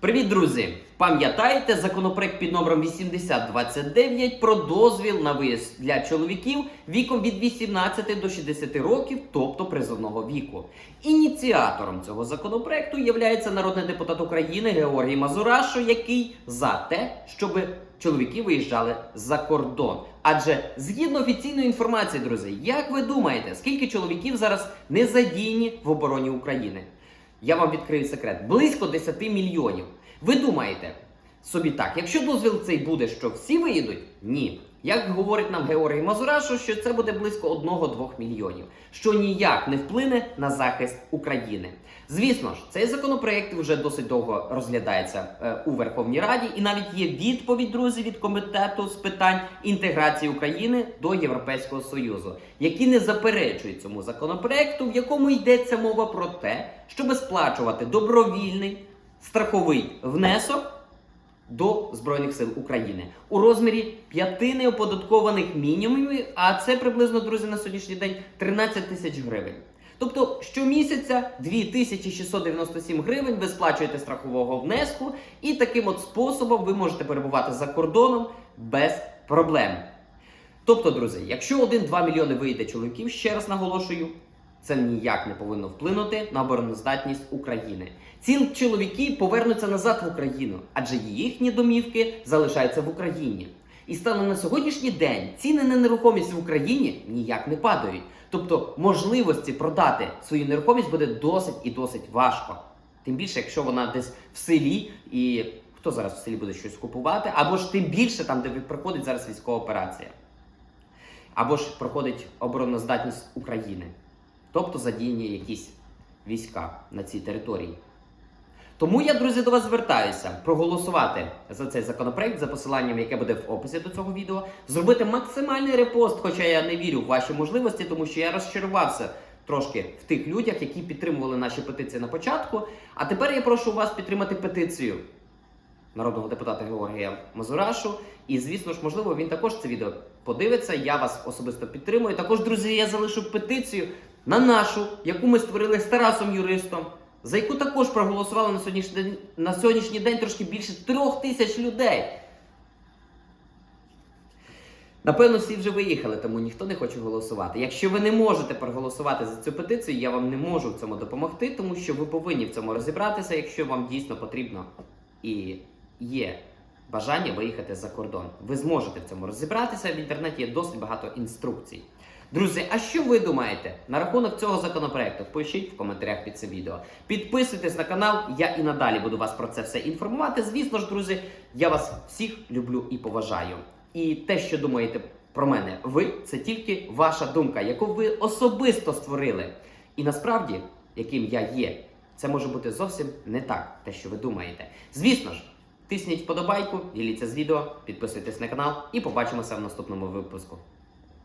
Привіт, друзі! Пам'ятаєте законопроект під номером 8029 про дозвіл на виїзд для чоловіків віком від 18 до 60 років, тобто призовного віку. Ініціатором цього законопроекту є народний депутат України Георгій Мазурашо, який за те, щоб чоловіки виїжджали за кордон. Адже згідно офіційної інформації, друзі, як ви думаєте, скільки чоловіків зараз не задіяні в обороні України? Я вам відкрию секрет: близько 10 мільйонів. Ви думаєте собі так, якщо дозвіл цей буде, що всі виїдуть? Ні. Як говорить нам Георгій Мазурашо, що це буде близько 1-2 мільйонів, що ніяк не вплине на захист України. Звісно ж, цей законопроект вже досить довго розглядається е, у Верховній Раді, і навіть є відповідь, друзі, від комітету з питань інтеграції України до Європейського Союзу, які не заперечують цьому законопроекту, в якому йдеться мова про те, щоб сплачувати добровільний страховий внесок до Збройних сил України у розмірі п'яти неоподаткованих мінімумів, а це приблизно, друзі, на сьогоднішній день 13 тисяч гривень. Тобто щомісяця 2697 гривень ви сплачуєте страхового внеску, і таким от способом ви можете перебувати за кордоном без проблем. Тобто, друзі, якщо 1-2 мільйони вийде чоловіків, ще раз наголошую, це ніяк не повинно вплинути на обороноздатність України. Ці чоловіки повернуться назад в Україну, адже їхні домівки залишаються в Україні. І станом на сьогоднішній день ціни на нерухомість в Україні ніяк не падають. Тобто можливості продати свою нерухомість буде досить і досить важко. Тим більше, якщо вона десь в селі, і хто зараз в селі буде щось купувати, або ж тим більше там, де проходить зараз військова операція, або ж проходить обороноздатність України, тобто задіяні якісь війська на цій території. Тому я, друзі, до вас звертаюся проголосувати за цей законопроект за посиланням, яке буде в описі до цього відео, зробити максимальний репост, хоча я не вірю в ваші можливості, тому що я розчарувався трошки в тих людях, які підтримували наші петиції на початку. А тепер я прошу вас підтримати петицію народного депутата Георгія Мазурашу. І, звісно ж, можливо, він також це відео подивиться. Я вас особисто підтримую. Також, друзі, я залишу петицію на нашу, яку ми створили з Тарасом Юристом за яку також проголосували на сьогоднішній день, на сьогоднішній день трошки більше трьох тисяч людей. Напевно, всі вже виїхали, тому ніхто не хоче голосувати. Якщо ви не можете проголосувати за цю петицію, я вам не можу в цьому допомогти, тому що ви повинні в цьому розібратися, якщо вам дійсно потрібно і є бажання виїхати за кордон. Ви зможете в цьому розібратися. В інтернеті є досить багато інструкцій. Друзі, а що ви думаєте на рахунок цього законопроекту? Пишіть в коментарях під цим відео. Підписуйтесь на канал, я і надалі буду вас про це все інформувати. Звісно ж, друзі, я вас всіх люблю і поважаю. І те, що думаєте про мене, ви це тільки ваша думка, яку ви особисто створили. І насправді, яким я є, це може бути зовсім не так, те, що ви думаєте. Звісно ж, тисніть вподобайку, діліться з відео, підписуйтесь на канал і побачимося в наступному випуску.